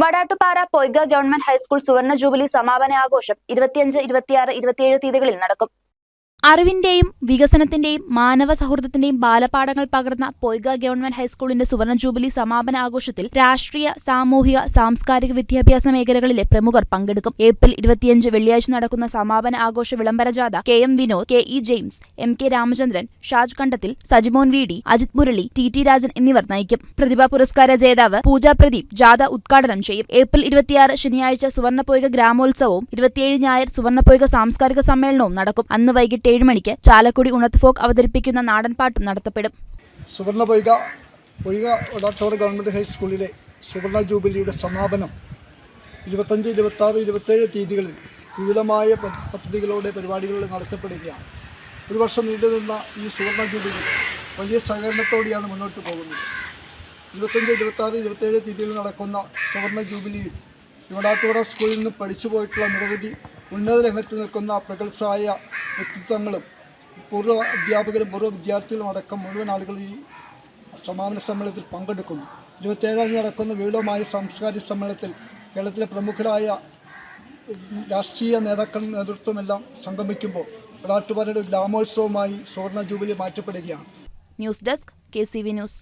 Vadattupara Poyka government high school സുവർണ jubilee സമാപന ആഘോഷം ഇരുപത്തിയഞ്ച് ഇരുപത്തിയാറ് ഇരുപത്തിയേഴ് തീയതികളിൽ നടക്കും. അറിവിന്റെയും വികസനത്തിന്റെയും മാനവ സൗഹൃദത്തിന്റെയും ബാലപാഠങ്ങൾ പകർന്ന പൊയ്ക ഗവൺമെന്റ് ഹൈസ്കൂളിന്റെ സുവർണ ജൂബിലി സമാപന ആഘോഷത്തിൽ രാഷ്ട്രീയ സാമൂഹിക സാംസ്കാരിക വിദ്യാഭ്യാസ മേഖലകളിലെ പ്രമുഖർ പങ്കെടുക്കും. ഏപ്രിൽ ഇരുപത്തിയഞ്ച് വെള്ളിയാഴ്ച നടക്കുന്ന സമാപന ആഘോഷ വിളംബര ജാഥ K M Vinod K E James M K Ramachandran Shaj Kandathil Sajimon V D Ajith Murali T T Rajan എന്നിവർ നയിക്കും. പ്രതിഭാ പുരസ്കാര ജേതാവ് പൂജ പ്രദീപ് ജാഥ ഉദ്ഘാടനം ചെയ്യും. ഏപ്രിൽ ഇരുപത്തിയാറ് ശനിയാഴ്ച സുവർണപ്പൊയ്ക ഗ്രാമോത്സവവും ഇരുപത്തിയേഴ് ഞായർ സുവർണപ്പൊയ്ക സാംസ്കാരിക സമ്മേളനവും നടക്കും. അന്ന് വൈകിട്ട് ഏഴ് മണിക്ക് ചാലക്കുടി ഉണത്ത് ഫോക്ക് അവതരിപ്പിക്കുന്ന നാടൻപാട്ടും നടത്തപ്പെടും സുവർണ പൊയ്ക പൊയ്ക വടാത്തോട് ഗവൺമെന്റ് ഹൈസ്കൂളിലെ സുവർണ ജൂബിലിയുടെ സമാപനം ഇരുപത്തഞ്ച് ഇരുപത്താറ് ഇരുപത്തേഴ് തീയതികളിൽ വിപുലമായ പദ്ധതികളോടെ പരിപാടികളിലൂടെ നടത്തപ്പെടുകയാണ് ഒരു വർഷം നീണ്ടുനിന്ന ഈ സുവർണ ജൂബിലി വലിയ സഹകരണത്തോടെയാണ് മുന്നോട്ട് പോകുന്നത് ഇരുപത്തഞ്ച് ഇരുപത്താറ് ഇരുപത്തേഴ് തീയതികളിൽ നടക്കുന്ന സുവർണ ജൂബിലിയിൽ വടാത്തോട സ്കൂളിൽ നിന്ന് പഠിച്ചു പോയിട്ടുള്ള നിരവധി ഉന്നത രംഗത്ത് നിൽക്കുന്ന പ്രഗത്ഭരായ വ്യക്തിത്വങ്ങളും പൂർവ അധ്യാപകരും പൂർവ വിദ്യാർത്ഥികളും അടക്കം മുഴുവൻ ആളുകൾ ഈ സമാപന സമ്മേളനത്തിൽ പങ്കെടുക്കുന്നു. ഇരുപത്തേഴാം തീയതി നടക്കുന്ന വിപുലമായ സാംസ്കാരിക സമ്മേളനത്തിൽ കേരളത്തിലെ പ്രമുഖരായ രാഷ്ട്രീയ നേതാക്കൾ നേതൃത്വമെല്ലാം സംഗമിക്കുമ്പോൾ വിളാട്ടുപാറയുടെ ഗ്രാമോത്സവമായി സുവർണ jubilee മാറ്റപ്പെടുകയാണ്. News desk K news.